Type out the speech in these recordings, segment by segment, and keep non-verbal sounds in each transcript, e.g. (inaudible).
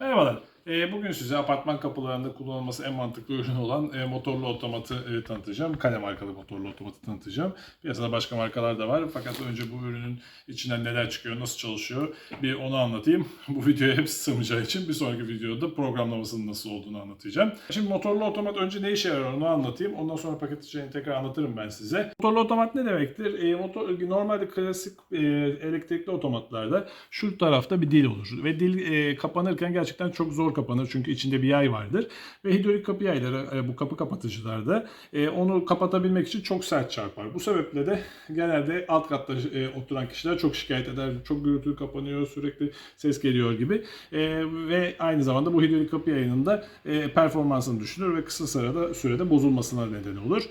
Merhabalar. Ee, Bugün size apartman kapılarında kullanılması en mantıklı ürün olan e, motorlu otomatı e, tanıtacağım. Kale markalı motorlu otomatı tanıtacağım. Piyasada başka markalar da var. Fakat önce bu ürünün içinden neler çıkıyor, nasıl çalışıyor bir onu anlatayım. (laughs) Bu videoya hepsi sığmayacağı için bir sonraki videoda programlamasının nasıl olduğunu anlatacağım. Şimdi motorlu otomat önce ne işe yarar onu anlatayım. Ondan sonra paket içeriğini tekrar anlatırım ben size. Motorlu otomat ne demektir? E, motor, normalde klasik e, elektrikli otomatlarda şu tarafta bir dil olur. Ve dil e, kapanırken gerçekten çok zor kapanır. Çünkü içinde bir yay vardır. Ve hidrolik kapı yayları e, bu kapı kapatıcılarda e, onu kapatabilmek için çok sert çarpar. Bu sebeple de genelde alt katta e, oturan kişiler çok şikayet eder. Çok gürültülü kapanıyor, sürekli ses geliyor gibi. Ve aynı zamanda bu hidrolik kapı yayının da performansını düşürür ve kısa sırada sürede bozulmasına neden olur.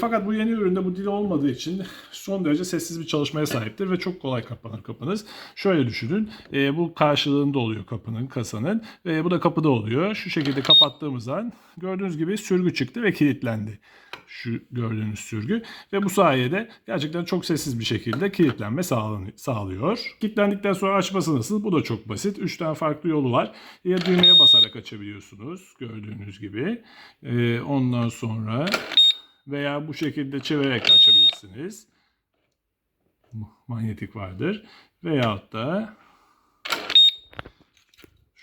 Fakat bu yeni üründe bu dil olmadığı için son derece sessiz bir çalışmaya sahiptir ve çok kolay kapanır kapınız. Şöyle düşünün. bu karşılığında oluyor kapının, kasanın. bu da kapıda oluyor. Şu şekilde kapattığımız an gördüğünüz gibi sürgü çıktı ve kilitlendi. Şu gördüğünüz sürgü. Ve bu sayede gerçekten çok sessiz bir şekilde kilitlenme sağlıyor. Kilitlendikten sonra açması nasıl? Bu da çok basit. 3 tane farklı yolu var. Ya düğmeye basarak açabiliyorsunuz gördüğünüz gibi. E, ondan sonra veya bu şekilde çevirerek açabilirsiniz. Manyetik vardır. Veyahut da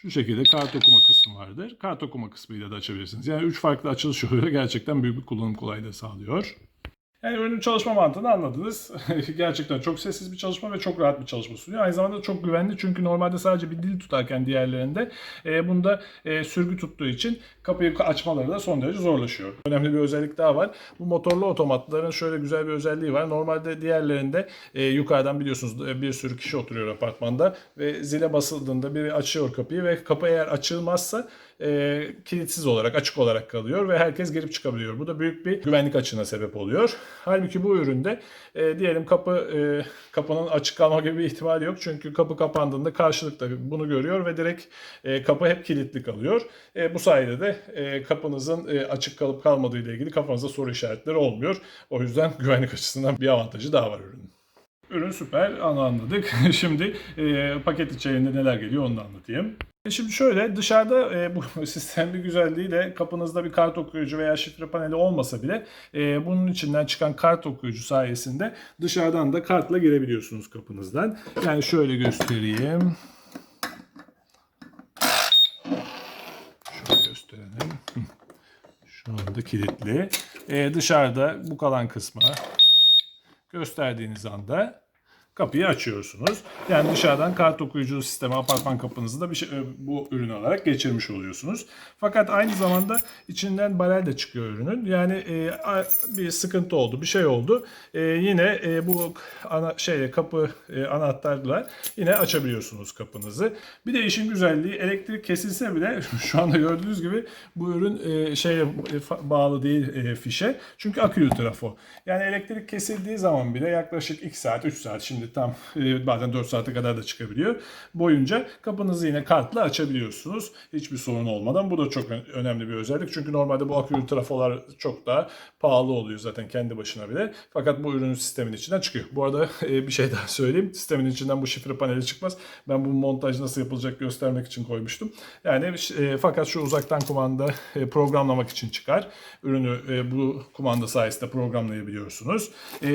şu şekilde kart okuma kısmı vardır. Kart okuma kısmıyla da açabilirsiniz. Yani üç farklı açılış yoluyla gerçekten büyük bir kullanım kolaylığı sağlıyor. Yani ürünün çalışma mantığını anladınız. (laughs) Gerçekten çok sessiz bir çalışma ve çok rahat bir çalışma sunuyor. Aynı zamanda çok güvenli çünkü normalde sadece bir dil tutarken diğerlerinde e, bunda e, sürgü tuttuğu için kapıyı açmaları da son derece zorlaşıyor. Önemli bir özellik daha var. Bu motorlu otomatların şöyle güzel bir özelliği var. Normalde diğerlerinde e, yukarıdan biliyorsunuz e, bir sürü kişi oturuyor apartmanda ve zile basıldığında biri açıyor kapıyı ve kapı eğer açılmazsa e, kilitsiz olarak, açık olarak kalıyor ve herkes girip çıkabiliyor. Bu da büyük bir güvenlik açığına sebep oluyor. Halbuki bu üründe e, diyelim kapı e, kapının açık kalma gibi bir ihtimali yok. Çünkü kapı kapandığında karşılıklı bunu görüyor ve direkt e, kapı hep kilitli kalıyor. E, bu sayede de e, kapınızın e, açık kalıp kalmadığı ile ilgili kafanızda soru işaretleri olmuyor. O yüzden (laughs) güvenlik açısından bir avantajı daha var ürünün. Ürün süper, anladık. (laughs) Şimdi e, paket içerisinde neler geliyor onu da anlatayım. E Şimdi şöyle dışarıda e, bu sistem bir güzelliğiyle kapınızda bir kart okuyucu veya şifre paneli olmasa bile e, bunun içinden çıkan kart okuyucu sayesinde dışarıdan da kartla girebiliyorsunuz kapınızdan. Yani şöyle göstereyim. Şöyle gösterelim. Şu anda kilitli. E, dışarıda bu kalan kısma gösterdiğiniz anda kapıyı açıyorsunuz. Yani dışarıdan kart okuyucu sistemi apartman kapınızı da bir şey, bu ürün alarak geçirmiş oluyorsunuz. Fakat aynı zamanda içinden barel de çıkıyor ürünün. Yani e, bir sıkıntı oldu, bir şey oldu. E, yine e, bu ana, şey kapı e, anahtarla yine açabiliyorsunuz kapınızı. Bir de işin güzelliği elektrik kesilse bile (laughs) şu anda gördüğünüz gibi bu ürün e, şeye e, bağlı değil e, fişe. Çünkü akülü trafo. Yani elektrik kesildiği zaman bile yaklaşık 2 saat, 3 saat şimdi tam e, bazen 4 saate kadar da çıkabiliyor. Boyunca kapınızı yine kartla açabiliyorsunuz. Hiçbir sorun olmadan. Bu da çok önemli bir özellik. Çünkü normalde bu akülü trafolar çok daha pahalı oluyor zaten kendi başına bile. Fakat bu ürünün sistemin içinden çıkıyor. Bu arada e, bir şey daha söyleyeyim. Sistemin içinden bu şifre paneli çıkmaz. Ben bu montaj nasıl yapılacak göstermek için koymuştum. Yani e, fakat şu uzaktan kumanda programlamak için çıkar. Ürünü bu kumanda sayesinde programlayabiliyorsunuz.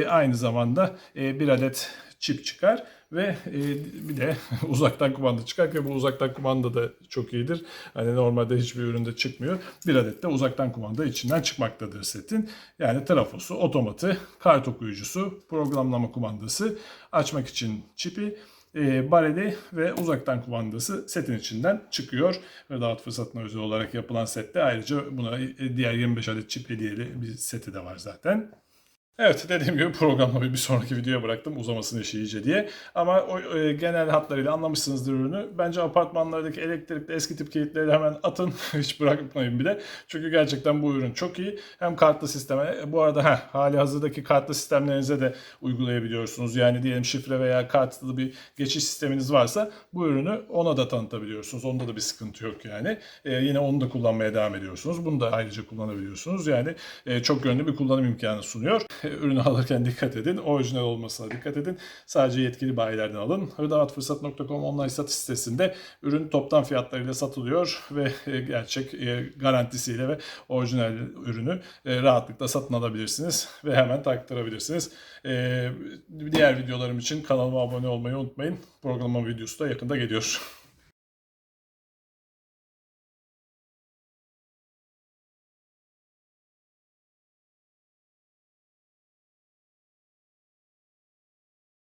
Aynı zamanda bir adet çip çıkar ve e, bir de (laughs) uzaktan kumanda çıkar ki bu uzaktan kumanda da çok iyidir. Hani normalde hiçbir üründe çıkmıyor. Bir adet de uzaktan kumanda içinden çıkmaktadır setin. Yani trafosu, otomatı, kart okuyucusu, programlama kumandası, açmak için çipi, e, bareli ve uzaktan kumandası setin içinden çıkıyor. Ve dağıt fırsatına özel olarak yapılan sette ayrıca buna e, diğer 25 adet çip hediyeli bir seti de var zaten. Evet dediğim gibi programlamayı bir sonraki videoya bıraktım uzamasını işi iyice diye. Ama o e, genel hatlarıyla anlamışsınızdır ürünü. Bence apartmanlardaki elektrikli eski tip kilitleri hemen atın. (laughs) Hiç bırakmayın bile. Çünkü gerçekten bu ürün çok iyi. Hem kartlı sisteme e, bu arada heh, hali hazırdaki kartlı sistemlerinize de uygulayabiliyorsunuz. Yani diyelim şifre veya kartlı bir geçiş sisteminiz varsa bu ürünü ona da tanıtabiliyorsunuz. Onda da bir sıkıntı yok yani. E, yine onu da kullanmaya devam ediyorsunuz. Bunu da ayrıca kullanabiliyorsunuz. Yani e, çok yönlü bir kullanım imkanı sunuyor. (laughs) ürünü alırken dikkat edin. Orijinal olmasına dikkat edin. Sadece yetkili bayilerden alın. Hırdavatfırsat.com online satış sitesinde ürün toptan fiyatlarıyla satılıyor ve e, gerçek e, garantisiyle ve orijinal ürünü e, rahatlıkla satın alabilirsiniz ve hemen taktırabilirsiniz. Diğer videolarım için kanalıma abone olmayı unutmayın. Programın videosu da yakında geliyor. (laughs)